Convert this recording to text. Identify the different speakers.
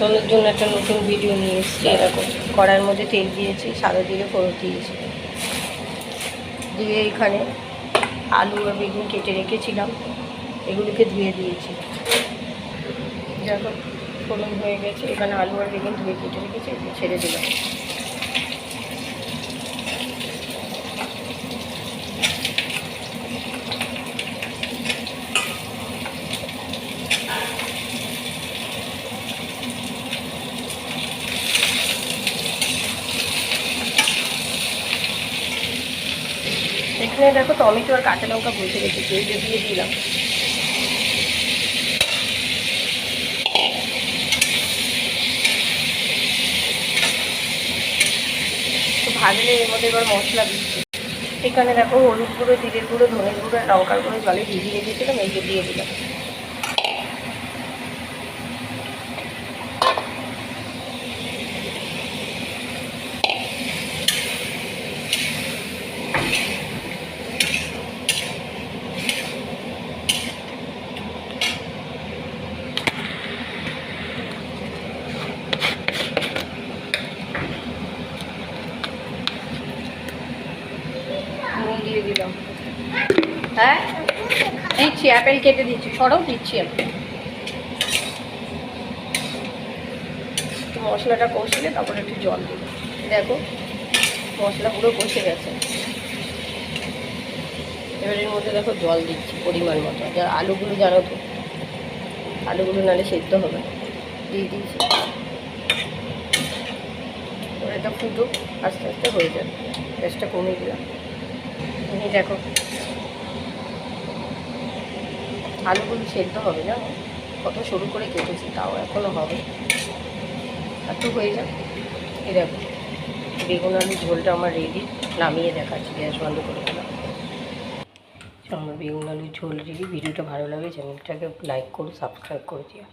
Speaker 1: জন্য একটা নতুন ভিডিও নিয়ে এসেছি। এরকম কড়ার মধ্যে তেল দিয়েছি সাদা জিরে ফোড়ন দিয়েছি। দিয়ে এখানে আলু আর বেগুন কেটে রেখেছিলাম। এগুলিকে ধুয়ে দিয়েছি। যখন ফোড়ন হয়ে গেছে। এখানে আলু আর বেগুন ধুয়ে কেটে রেখেছি ছেড়ে দিলাম। এখানে দেখো টমেটো আর কাঁচা লঙ্কা বসে রেখেছি এইটা দিয়ে দিলাম। ভাজলে এর মধ্যে এবার মশলা দিচ্ছি। এখানে দেখো হলুদ গুঁড়ো, জিরের গুঁড়ো, ধনের গুঁড়ো লঙ্কার গুঁড়ো জলে ভিজিয়ে রেখেছিলাম, এই যে দিয়ে দিলাম। দিয়ে দিলাম। হ্যাঁ? দিচ্ছি অ্যাপেল কেটে দিচ্ছি, সরাও, দিচ্ছি মশলাটা কষলে তারপরে একটু জল দিব দেখো, মশলা পুরো কষে গেছে। এবার এর মধ্যে দেখো জল দিচ্ছি পরিমাণ মতো। যা আলুগুলো জানো তো, আলুগুলো নাহলে সেদ্ধ হবে দিয়ে দিয়েছি। এটা ফুটুক, আস্তে আস্তে হয়ে যাবে। গ্যাসটা কমিয়ে দিলাম। এই দেখো। আলুগুলো সেদ্ধ হবে না কত সরু করে কেটেছি, তাও এখনও হবে। একটু হয়ে যাক। এই দেখো, বেগুন আলুর ঝোলটা আমার রেডি নামিয়ে দেখাচ্ছি, গ্যাস বন্ধ করে দিলাম। আমার বেগুন আলুর ঝোল রেডি ভিডিওটা ভালো লাগে চ্যানেলটাকে লাইক করো সাবস্ক্রাইব করে দিও